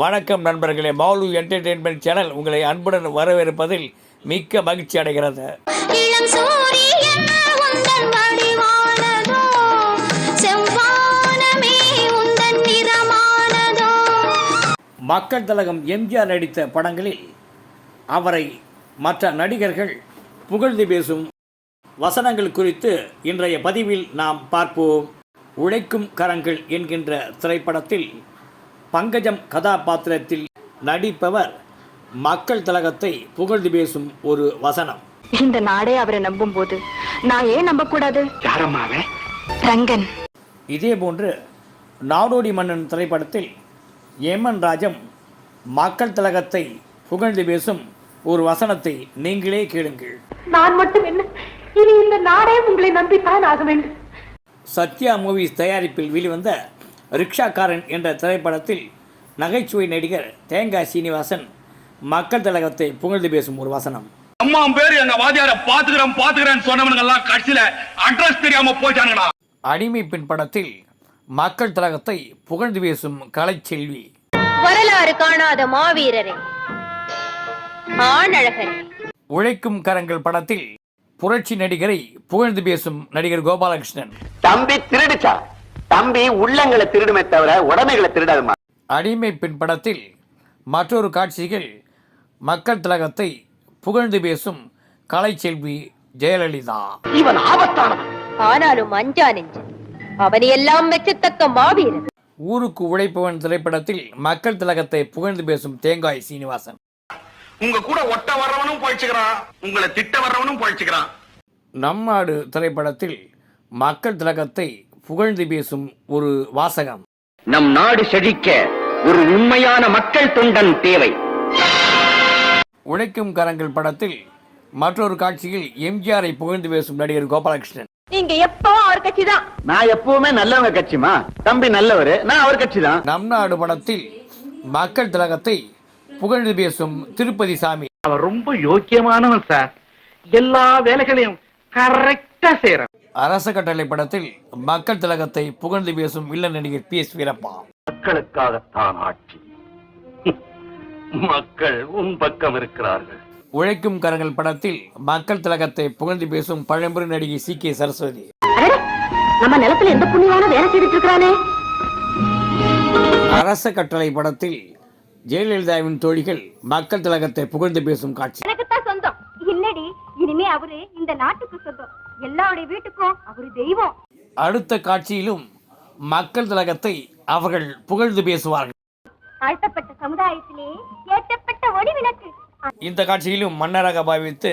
வணக்கம் நண்பர்களே Balu entertainment channel உங்களை அன்புடன் வரவேற்பதில் மிக்க மகிழ்ச்சி அடைகிறது. மக்கள் திலகம் எம்ஜிஆர் நடித்த படங்களில் அவரை மற்ற நடிகர்கள் புகழ்ந்து பேசும் வசனங்கள் குறித்து இன்றைய பதிவில் நாம் பார்ப்போம். உழைக்கும் கரங்கள் என்கின்ற திரைப்படத்தில் பங்கஜம் கதாபாத்திரத்தில் நடிப்பவர் மக்கள் திலகத்தை புகழ்ந்து பேசும் ஒரு வசனம். இந்த நாடே அவரை நம்பும் போது நான் ஏன் நம்ப கூடாது ரங்கன். இதேபோன்று நாடோடி மன்னன் திரைப்படத்தில் எம்என் ராஜம் மக்கள் திலகத்தை புகழ்ந்து பேசும் ஒரு வசனத்தை நீங்களே கேளுங்கள். நான் மட்டும் என்ன? இனி இந்த நாடே உங்களை நம்பித்தான் ஆக வேண்டும். சத்யா மூவிஸ் தயாரிப்பில் வெளிவந்த ரிக்ஷாக்காரன் என்ற திரைப்படத்தில் நகைச்சுவை நடிகர் தேங்காய் சீனிவாசன் மக்கள் திலகத்தை புகழ்ந்து பேசும் ஒரு வசனம். அம்மா பேரு எங்க வாத்தியார பாத்துக்கிறேன் பாத்துக்கிறேன்னு சொன்னவனுங்க எல்லாம் கடைசியில அட்ரஸ் தெரியாம போயிட்டானுங்கடா. அடிமை பெண் படத்தில் மக்கள் திலகத்தை புகழ்ந்து பேசும் கலைச்செல்வி வரலாறு காணாத மாவீரரே. ஆணழகரே. உழைக்கும் கரங்கள் படத்தில் புரட்சி நடிகரை புகழ்ந்து பேசும் நடிகர் கோபாலகிருஷ்ணன். தம்பி திருடுச்சா தம்பி உள்ளங்களை திருடுமே தவிர உடமைகளை திருடாதுமா அடிமை பெண் படத்தில் மற்றொரு காட்சிகள் மக்கள் திலகத்தை புகழ்ந்து பேசும் கலைச்செல்வி ஜெயலலிதா. இவன் ஆபத்தானவன். ஆனாலும் அஞ்சா நெஞ்சு. அவனை எல்லாம் மெச்சத்தக்க மாவீரர் ஊருக்கு உழைப்பவன் திரைப்படத்தில் மக்கள் திலகத்தை புகழ்ந்து பேசும் தேங்காய் சீனிவாசன். உங்க கூட ஒட்ட வர்றவனும் பழிச்சுக்கிறான். உங்களை திட்ட வர்றவனும் பழிச்சுக்கிறான். நம் நாடு திரைப்படத்தில் மக்கள் திலகத்தை புகழ்ந்து பேசும் ஒரு வாசகம். நம் நாடு செழிக்க ஒரு உண்மையான மக்கள் தொண்டன் தேவை. உழைக்கும் கரங்கள் படத்தில் மற்றொரு காட்சியில் எம்ஜிஆரை புகழ்ந்து பேசும் நடிகர் கோபாலகிருஷ்ணன். நீங்க எப்போ அவர் கட்சி தான் நான் எப்பவுமே நல்லவங்க கட்சிமா தம்பி நல்லவரு நான் அவர் கட்சி தான் நம் நாடு படத்தில் மக்கள் திலகத்தை புகழ்ந்து பேசும் திருப்பதி சாமி. அவர் ரொம்ப யோக்கியமானவன் சார். எல்லா வேலைகளையும் கரெக்டா செய்யறான். அரச கட்டளை படத்தில் மக்கள் திலகத்தை புகழ்ந்து பேசும் வில்லன் நடிகர் பி எஸ் வீரப்பா. மக்களுக்காகத்தான் ஆட்சி. மக்கள் உன் பக்கம் இருக்கிறார்கள். உழைக்கும் கரங்கள் படத்தில் மக்கள் திலகத்தை புகழ்ந்து பேசும் பழம்பெரு நடிகை சி கே சரஸ்வதி. நம்ம நிலத்துல எந்த புண்ணியமான வேலை செய்துட்டு இருக்கிறானே அரச கட்டளை படத்தில் ஜெயலலிதாவின் தோழிகள் மக்கள் திலகத்தை புகழ்ந்து பேசும் காட்சி. எனக்குத்தான் சொந்தம். இல்லடி இனிமே அவரு இந்த நாட்டுக்கு சொந்தம். எல்லாருடைய வீட்டுக்கும் அவரு தெய்வம். அடுத்த காட்சியிலும் மக்கள் திலகத்தை அவர்கள் புகழ்ந்து பேசுவார்கள். தாழ்த்தப்பட்ட சமுதாயத்திலே ஏற்றப்பட்ட ஒளி விளக்கு இந்த காட்சியிலும் மன்னராக பாவித்து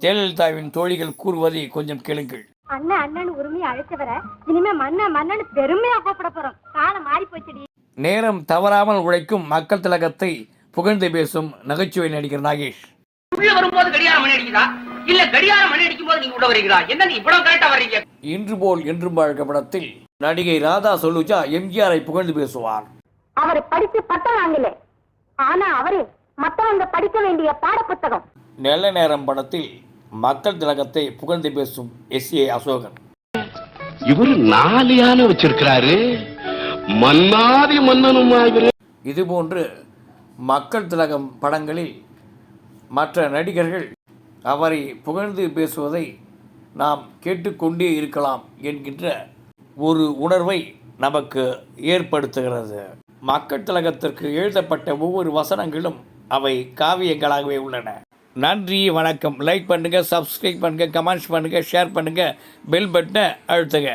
ஜெயலலிதாவின் தோழிகள் கூறுவதை கொஞ்சம் கேளுங்கள். அண்ணன் அண்ணன் உரிமையை அழைச்சவரை இனிமே மன்னன் மன்னன் பெருமையா கூப்பிட போறோம். காலம் மாறி போச்சுடி நேரம் தவறாமல் உழைக்கும் மக்கள் திலகத்தை புகழ்ந்து பேசும் நகைச்சுவை நடிகர் நாகேஷ். உள்ள வரும்போது கடிகாரம் இல்ல கடிகாரம் மணி அடிக்கும் போது நீங்க உள்ள வரீங்களா? என்ன நீ இவ்வளவு கரெக்டா வர்றீங்க? இன்று போல் என்றும் வாழ்க்கை படத்தில் நடிகை ராதா சொல்லுஜா எம்ஜிஆரை புகழ்ந்து பேசுவார். அவர் படிச்சு பட்டம் வாங்கல. ஆனா அவரு மத்தவங்க படிக்க வேண்டிய பாட புத்தகம் நல்ல நேரம் படத்தில் மக்கள் திலகத்தை புகழ்ந்து பேசும் எஸ் ஏ அசோகன். இவரு நாலு யானை வச்சிருக்கிறாரு. மன்னாதி மன்னனும் இவரு இதுபோன்று மக்கள் திலகம் படங்களில் மற்ற நடிகர்கள் அவரை புகழ்ந்து பேசுவதை நாம் கேட்டுக்கொண்டே இருக்கலாம் என்கின்ற ஒரு உணர்வை நமக்கு ஏற்படுத்துகிறது. மக்கள் திலகத்திற்கு எழுதப்பட்ட ஒவ்வொரு வசனங்களும் அவை காவியங்களாகவே உள்ளன. நன்றி வணக்கம். லைக் பண்ணுங்கள் சப்ஸ்கிரைப் பண்ணுங்கள் கமெண்ட்ஸ் பண்ணுங்கள் ஷேர் பண்ணுங்கள் பெல் பட்டனை அழுத்துங்க.